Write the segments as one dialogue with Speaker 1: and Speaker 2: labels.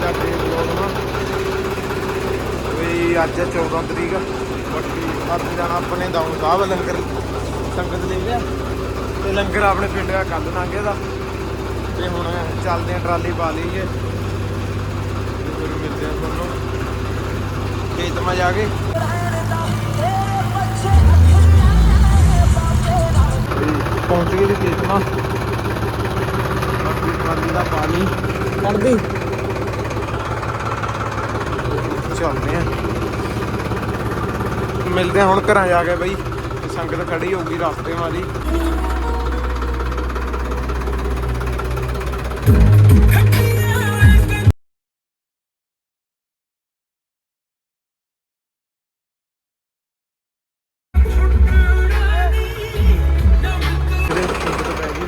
Speaker 1: ਦਾ ਤੇ ਬਲੌਗ ਵੀ? ਅੱਜ 14 ਤਰੀਕ, ਬਾਕੀ ਅੱਜ ਜਾਣਾ ਆਪਣੇ ਦਾਉਂ ਸਾਹਿਬ ਲੰਗਰ, ਸੰਗਤ ਲੈ ਗਿਆ ਤੇ ਲੰਗਰ ਆਪਣੇ ਪਿੰਡ ਦਾ ਕੱਲ ਲੰਘੇ ਦਾ। ਤੇ ਹੁਣ ਚੱਲਦੇ ਆ ਟਰਾਲੀ ਪਾ ਲਈਏ ਤੇ ਫਿਰ ਮਿਲਦੇ ਆ ਤੁਹਾਨੂੰ। ਖੇਤ ਮਾ ਜਾ ਕੇ। ਪਹੁੰਚ ਗਏ ਜੀ ਖੇਤ ਮਾ। ਬਾਕੀ ਟਰਾਲੀ ਦਾ ਪਾਣੀ। ਕੱਢਦੀ ਚੱਲਦੇ ਆ। ਮਿਲਦੇ ਆ ਹੁਣ ਘਰਾਂ ਜਾ ਕੇ ਬਈ। ਸੰਗਤ ਖੜੀ ਹੋਊਗੀ ਰਸਤੇ ਵਾਲੀ।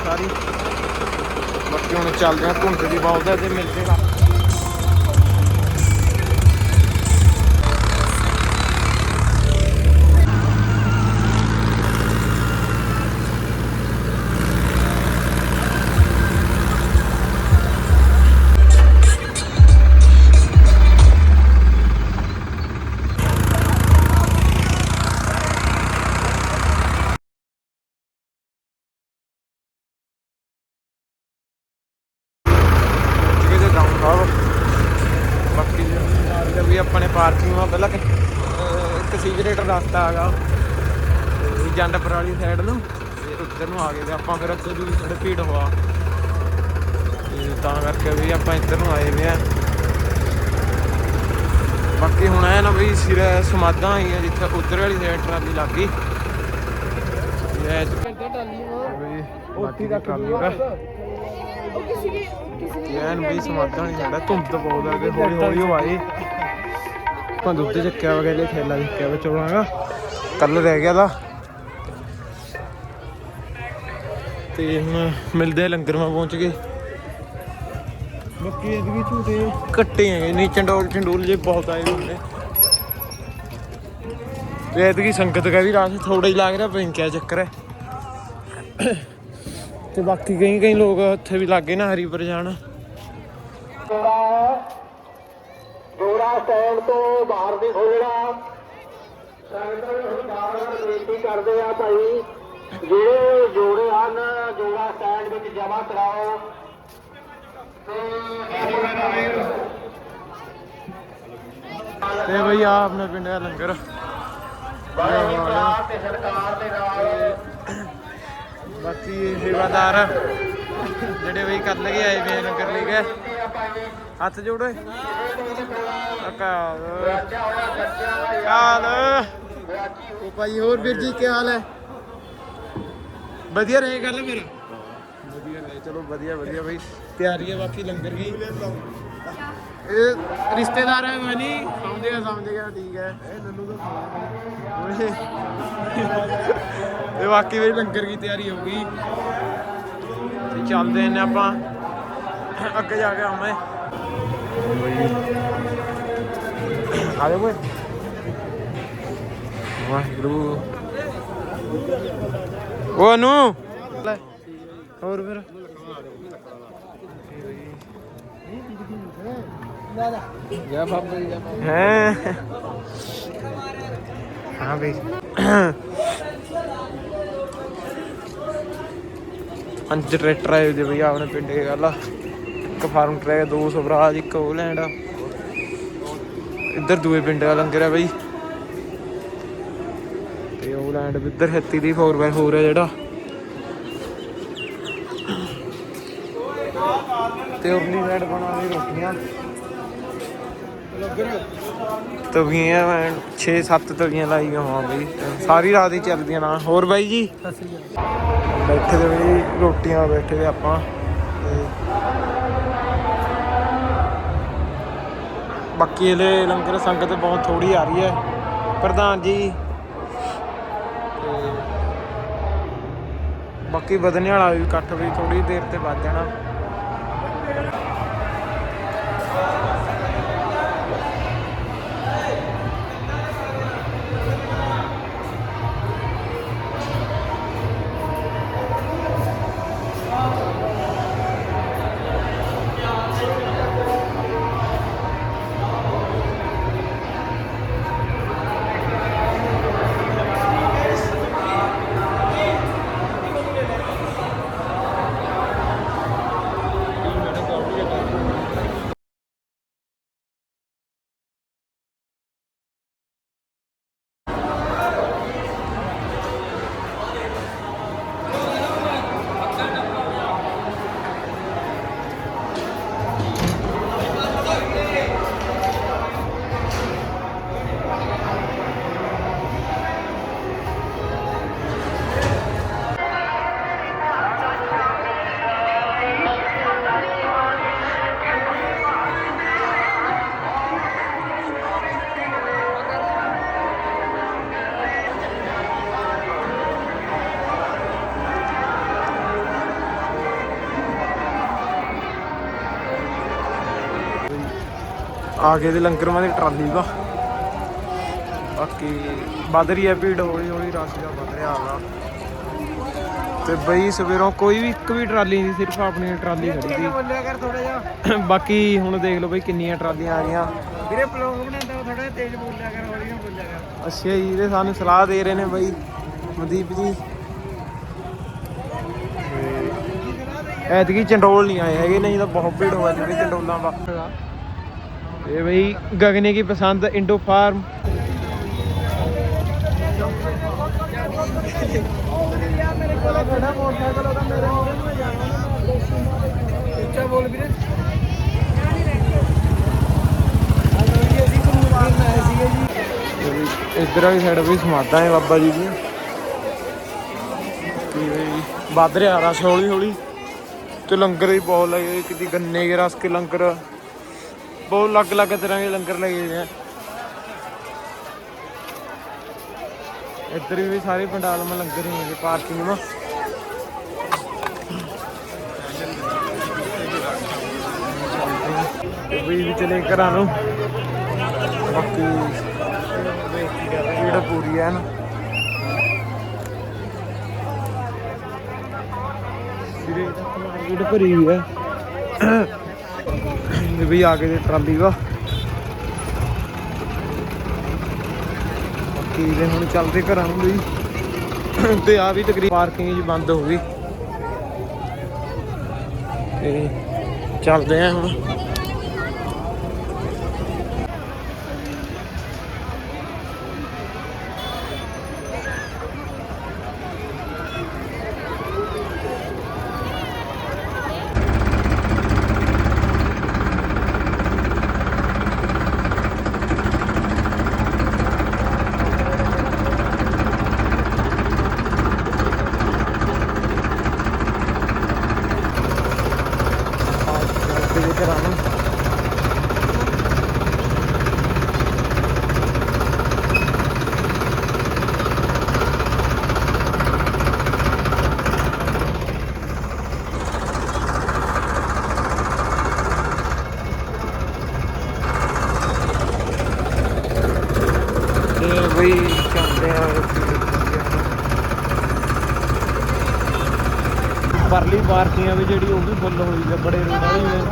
Speaker 1: ਸਾਰੀ। ਹੁਣ ਚੱਲਦੇ ਆ, ਧੁੰਦ ਦੀ ਬਹੁਤ ਤੇ ਮਿਲਦੇ ਆ ਵੀ ਆਪਣੇ ਪਾਰਕਿੰਗ ਆ ਪਹਿਲਾਂ ਇੱਕ ਸੀਕ੍ਰੇਟ ਰਸਤਾ ਹੈਗਾ। ਜੰਡਪੁਰ ਵਾਲੀ ਸਾਈਡ ਨੂੰ ਤੇ ਉੱਧਰ ਨੂੰ ਆ ਗਏ ਤੇ ਆਪਾਂ ਫਿਰ ਅੱਗੇ ਵੀ ਥੋੜੇ ਭੀੜ ਹੋਆ ਤੇ ਤਾਂ ਕਰਕੇ ਵੀ ਆਪਾਂ ਇੱਧਰ ਨੂੰ ਆਏ ਵੇ ਆ। ਬਾਕੀ ਹੁਣ ਐ ਨਾ ਵੀ ਸਿਰ ਸਮਾਦਾਂ ਆਈ ਆ ਜਿੱਥੇ ਉੱਧਰ ਵਾਲੀ ਸਾਈਡ ਟਰਾਲੀ ਲੱਗ ਗਈ। ਇਹ ਵੀ ਬਾਕੀ ਦਾ ਟਰਾਲੀ ਦਾ ਵੀ ਸਮਾਦਾਂ ਨਹੀਂ ਜਾਂਦਾ ਧੁੰਦ ਬਹੁਤ ਆ ਕਿ ਹੌਲੀ ਹੌਲੀ ਆਏ ਆਪਾਂ ਦੁੱਧ ਚੱਕਿਆ ਵਗੈਰੇ ਥੈਲਾ ਚੱਕਿਆ ਵਾ ਚੌਲਾਂ ਦਾ ਕੱਲ ਰਹਿ ਗਿਆ ਦਾ। ਤੇ ਹੁਣ ਮਿਲਦੇ ਲੰਗਰ ਮਾ ਪਹੁੰਚ ਗਏ। ਬਾਕੀ ਇਹਦੇ ਵੀ ਝੂਟੇ ਕੱਟੇ ਹੈਗੇ ਨਹੀਂ ਚੰਡੋਲ ਚੰਡੋਲ ਜੇ ਬਹੁਤ ਆਏ ਹੋਏ ਨੇ। ਤੇ ਇਹਦੀ ਸੰਗਤ ਕਾ ਵੀ ਰਾਸ ਥੋੜਾ ਹੀ ਲੱਗ ਰਿਹਾ ਪਤਾ ਕਿਆ ਚੱਕਰ ਹੈ। ਤੇ ਬਾਕੀ ਕਈ ਕਈ ਲੋਕ ਉੱਥੇ ਵੀ ਲੱਗੇ ਨਾ ਹਰੀਪੁਰ ਜਾਣ।
Speaker 2: ਜੋੜਾ ਸਟੈਂਡ ਤੋਂ ਬਾਹਰ ਦੀ ਖੋਲਣਾ। ਸੰਗਤਾਂ ਨੂੰ ਬਾਰ-ਬਾਰ ਬੇਨਤੀ ਕਰਦੇ ਆ ਭਾਈ ਜਿਹੜੇ ਜੋੜੇ ਹਨ ਜੋੜਾ ਸਟੈਂਡ ਵਿੱਚ ਜਮ੍ਹਾਂ ਕਰਾਓ।
Speaker 1: ਤੇ ਬਈ ਆ ਆਪਣੇ ਪਿੰਡ ਦਾ ਲੰਗਰ।
Speaker 2: ਤੇ ਸਤਿਕਾਰ ਦੇ ਨਾਲ।
Speaker 1: ਬਾਕੀ ਸੇਵਾਦਾਰ। ਜਿਹੜੇ ਬਈ ਕਰ ਲਗੇ ਆਏ ਵੇ ਲੰਗਰ ਲੈ ਕੇ ਹੱਥ ਜੋੜੋ ਅਕਾਲ। ਕਾਲ ਉਹ ਭਾਈ ਹੋਰ ਵੀਰ ਜੀ ਕੀ ਹਾਲ ਹੈ? ਵਧੀਆ ਰਹੇ ਗੱਲ ਮੇਰਾ ਵਧੀਆ ਰਹੇ ਚਲੋ ਵਧੀਆ ਵਧੀਆ ਬਈ ਤਿਆਰੀ ਹੈ ਬਾਕੀ ਲੰਗਰ ਦੀ। ਇਹ ਰਿਸ਼ਤੇਦਾਰ ਹੈ ਮੈਂ ਨਹੀਂ। ਸਮਝ ਗਿਆ ਸਮਝ ਗਿਆ ਠੀਕ ਹੈ। ਇਹ ਨੰਨੂ ਦਾ ਇਹ ਬਾਕੀ ਵੀ ਲੰਗਰ ਦੀ ਤਿਆਰੀ ਹੋ ਗਈ। ਤੇ ਚੱਲਦੇ ਨੇ ਆਪਾਂ। ਅੱਗੇ ਜਾ ਕੇ ਆਵਾਂ ਆ ਜਾ ਵਾਹਿਗੁਰੂ। ਉਹ ਨੂੰ ਲੈ, ਹੋਰ ਫਿਰ?
Speaker 3: ਗਿਆ ਬਾਬਾ ਜੀ ਗਿਆ
Speaker 1: ਹਾਂ ਬਈ। ਪੰਜ ਟਰੈਕਟਰ ਆਏ ਦੇ ਬਈ ਆਪਣੇ ਪਿੰਡ ਦੇ ਗੱਲ ਇੱਕ ਫਾਰਮ ਟਰੈਕ ਦੋ ਸਵਰਾਜ ਇੱਕ ਉਹ ਲੈਂਡ ਇੱਧਰ ਦੂਏ ਪਿੰਡ ਦਾ ਲੰਗਰ ਹੈ ਬਈ। ਤੇ ਉਹ ਲੈਂਡ ਵੀ ਇੱਧਰ ਹੈਤੀ ਦੀ 4x4 ਹੈ ਜਿਹੜਾ। ਤੇ ਉਰਲੀ ਸਾਈਡ ਬਣਾ ਲਈ ਰੋਟੀਆਂ। ਤਵੀਆਂ ਮੈਂ 6-7 ਤਵੀਆਂ ਲਾਈਆਂ ਹਾਂ ਬਈ। ਸਾਰੀ ਰਾਤ ਹੀ ਚੱਲਦੀਆਂ ਨਾ। ਹੋਰ ਬਾਈ ਜੀ? ਬੈਠੇ ਤੇ ਬਈ, ਰੋਟੀਆਂ ਬੈਠੇ ਤੇ ਆਪਾਂ। ਬਾਕੀ ਇਹਦੇ ਲੰਗਰ ਸੰਗਤ ਬਹੁਤ ਥੋੜੀ ਆ ਰਹੀ ਹੈ। ਪ੍ਰਧਾਨ ਜੀ। ਬਾਕੀ ਵਧਣੇ ਵਾਲਾ ਵੀ ਇਕੱਠ ਵੀ ਥੋੜੀ ਦੇਰ ਤੇ ਵੱਧ ਜਾਣਾ। ਆ ਗਏ ਦੇ ਲੰਗਰ ਦੀ ਟਰਾਲੀ ਦਾ। ਬਾਕੀ ਵੱਧ ਰਹੀ ਹੈ ਭੀੜ ਹੌਲੀ ਹੌਲੀ ਰਸ਼ ਦਾ ਵੱਧ ਰਿਹਾ ਹੈਗਾ ਤੇ ਬਈ ਸਵੇਰੋਂ ਕੋਈ ਵੀ ਇੱਕ ਵੀ ਟਰਾਲੀ ਨਹੀਂ ਸਿਰਫ ਆਪਣੀ ਟਰਾਲੀ ਖੜੀ ਸੀ।
Speaker 3: ਬੋਲਿਆ ਕਰ ਥੋੜਾ ਜਿਹਾ
Speaker 1: ਬਾਕੀ ਹੁਣ ਦੇਖ ਲਓ ਬਈ ਕਿੰਨੀਆਂ ਟਰਾਲੀਆਂ ਆ ਗਈਆਂ
Speaker 3: ਵੀਰੇ ਬਲੌਗ ਬਣਾਉਂਦਾ ਥੋੜਾ ਤੇਜ਼ ਬੋਲਿਆ ਕਰ ਹੌਲੀ ਨਾ ਬੋਲਿਆ ਕਰ।
Speaker 1: ਅੱਛਾ ਜੀ ਇਹਦੇ ਸਾਨੂੰ ਸਲਾਹ ਦੇ ਰਹੇ ਨੇ ਬਈ ਮਨਦੀਪ ਜੀ। ਐਤਕੀ ਚੰਡੋਲ ਨਹੀਂ ਆਏ ਹੈਗੇ ਨਹੀਂ ਤਾਂ ਬਹੁਤ ਭੀੜ ਹੋਇਆ ਸੀ ਚੰਡੋਲਾਂ ਦਾ। ਇਹ ਬਈ ਗਗਨੇ ਕੀ ਪਸੰਦ, ਇੰਡੋ ਫਾਰਮ।
Speaker 3: ਮੇਰੇ
Speaker 1: ਵਾਲੀ ਸਾਈਡ ਵੀ ਸਮਾਧਾਂ ਹੈ ਬਾਬਾ ਜੀ ਦੀ ਕੀ ਵੱਧ ਰਿਹਾ ਰਸ਼ ਹੌਲੀ ਹੌਲੀ ਤੇ ਲੰਗਰ ਵੀ ਬਹੁਤ ਲੱਗੇ, ਕਿਤੇ ਗੰਨੇ ਕੇ ਰਸ ਕੇ ਲੰਗਰ। ਬਹੁਤ ਅਲੱਗ ਅਲੱਗ ਤਰ੍ਹਾਂ ਦੇ ਲੰਗਰ ਲੱਗੇ ਹੋਏ ਆ। ਇੱਧਰ ਵੀ ਸਾਰੇ ਪੰਡਾਲ ਮੇ ਲੰਗਰ ਹੀ ਹੈਗੇ ਪਾਰਕਿੰਗ ਮਾ। ਵੀ ਵੀ ਚਲੇ ਘਰਾਂ ਨੂੰ। ਬਾਕੀ ਭੀੜ ਪੂਰੀ ਹੈ ਨਾ। ਸਿਰੇ ਭੀੜ ਭਰੀ ਹੋਈ ਹੈ ਵੀ ਆ ਗਏ ਦੇ ਟਰਾਲੀ ਵਾ ਬਾਕੀ ਦੇ ਹੁਣ ਚੱਲਦੇ ਘਰਾਂ ਨੂੰ ਵੀ, ਤੇ ਆ ਵੀ ਤਕਰੀਬ ਪਾਰਕਿੰਗ ਜੀ ਬੰਦ ਹੋ ਗਈ। ਤੇ ਚੱਲਦੇ ਆ ਹੁਣ ਚੱਲਦੇ ਜੇ ਘਰਾਂ ਨੂੰ ਤੇ ਬਈ ਚੱਲਦੇ ਆ ਪਰਲੀ ਪਾਰਕਿੰਗ ਵੀ ਜਿਹੜੀ ਉਹ ਵੀ ਫੁੱਲ ਹੋਈ ਹੈ ਬੜੇ ਰੋਡ ਵਾਲੀ ਹੈ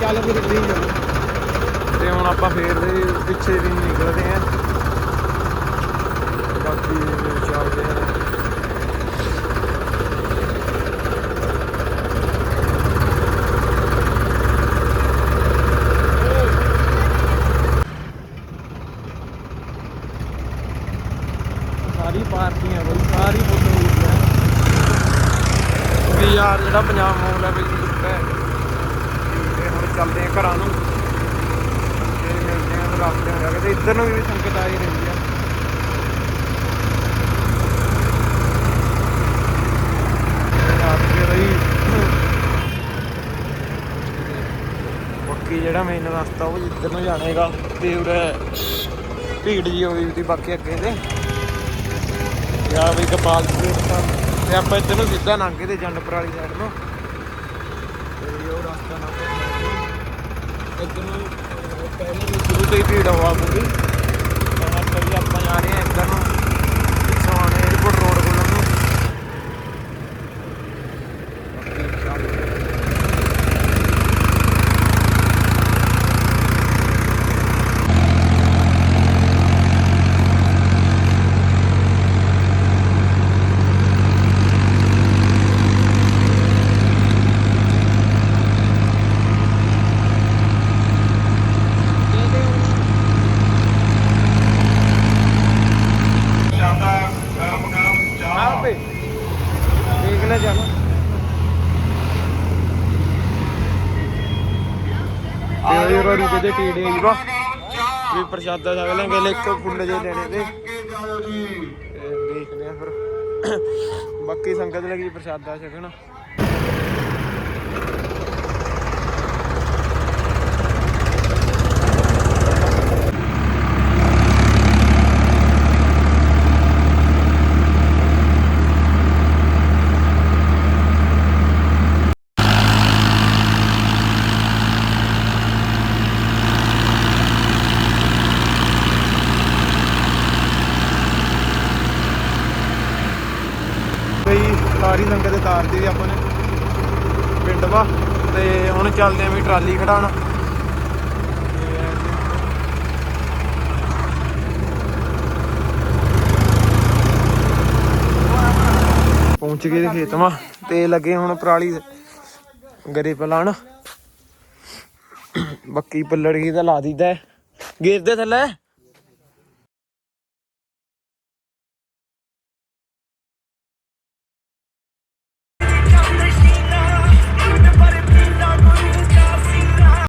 Speaker 1: ਚੱਲ ਫਿਰ ਇੱਦਾਂ ਹੀ ਤੇ ਹੁਣ ਆਪਾਂ ਫੇਰ ਦੇ ਪਿੱਛੇ ਵੀ ਨਿਕਲਦੇ ਆਂ ਬਾਕੀ ਚੱਲਦੇ ਆਂ ਸਾਰੀ ਪਾਰਕਿੰਗ ਹੈ ਬਈ ਸਾਰੀ ਫੁੱਲ ਹੋਈ ਹੈ ਵੀ ਯਾਰ, ਜਿਹੜਾ ਪੰਜਾਬ ਮੋਲ ਹੈ ਬਈ ਹੈ। ਤੇ ਹੁਣ ਚੱਲਦੇ ਆ ਘਰਾਂ ਨੂੰ। ਤੇ ਮਿਲਦੇ ਆ ਰਸਤੇ ਹੋ ਕੇ। ਤੇ ਇੱਧਰ ਨੂੰ ਵੀ ਸੰਗਤ ਆਈ ਰਹੀ ਹੈ। ਰਾਸਤੇ ਬਾਕੀ ਜਿਹੜਾ ਮੇਨ ਰਸਤਾ, ਉਹ ਇੱਧਰ ਨੂੰ ਜਾਣੇਗਾ ਤੇ ਉਰੇ ਭੀੜ ਜੀ ਹੋਈ ਸੀ ਬਾਕੀ ਅੱਗੇ ਤੇ। ਯਾ ਵੀ ਕਪਾਲ ਜੀ ਤੇ ਆਪਾਂ ਇੱਧਰ ਨੂੰ ਸਿੱਧਾ ਲੰਘੇ ਤੇ ਜੰਡਪੁਰ ਵਾਲੀ ਸਾਈਡ ਨੂੰ। ਤੇ ਉਹ ਰਸਤਾ ਨਾ ਇੱਧਰ ਨੂੰ ਪਹਿਲੇ ਨੂੰ ਸ਼ੁਰੂ ਤੋਂ ਹੀ ਭੀੜ ਹੋਆ ਪੂਰੀ। ਤਾਂ ਆਪਾਂ ਆਪਾਂ ਜਾ ਰਹੇ ਹਾਂ ਇੱਧਰ ਨੂੰ ਪਿੱਛੋਂ ਆਣੇ ਏਅਰਪੋਰਟ ਰੋਡ ਕੋਲ ਨੂੰ ਬਾਕੀ ਚੱਲਦੇ ਹਾਂ। ਆਹ ਪੇ ਦੇਖ ਲੈ ਜਾਣਾ ਤੇ ਉਹ ਟੀੜੇ ਹੀ ਵਾ ਵੀ ਪ੍ਰਸ਼ਾਦਾ ਛਕ ਲਾਂਗੇ ਲੈ ਇੱਕ ਫੁੱਲ ਜੇ ਲੈਣੇ ਤੇ ਦੇਖਦੇ ਆ ਫਿਰ। ਬਾਕੀ ਸੰਗਤ ਲੱਗੀ ਪ੍ਰਸ਼ਾਦਾ ਛਕਣ। ਸਾਰੀ ਲੰਗਰ ਦੇ ਤਾਰਦੀ ਆਪਾਂ ਨੇ ਪਿੰਡ ਵਾ ਤੇ ਹੁਣ ਚੱਲਦੇ ਆਂ ਵੀ ਟਰਾਲੀ ਖੜਾਉਣ। ਪਹੁੰਚ ਗਏ ਖੇਤ ਮਾ ਤੇ ਲੱਗੇ ਹੁਣ ਪਰਾਲੀ ਗਰੇ ਪਲਾਣ। ਬੱਕੀ ਪੱਲੜ ਗਈ ਤਾਂ ਲਾ ਦੀਦਾ ਗੇਰ ਦੇ ਥੱਲੇ।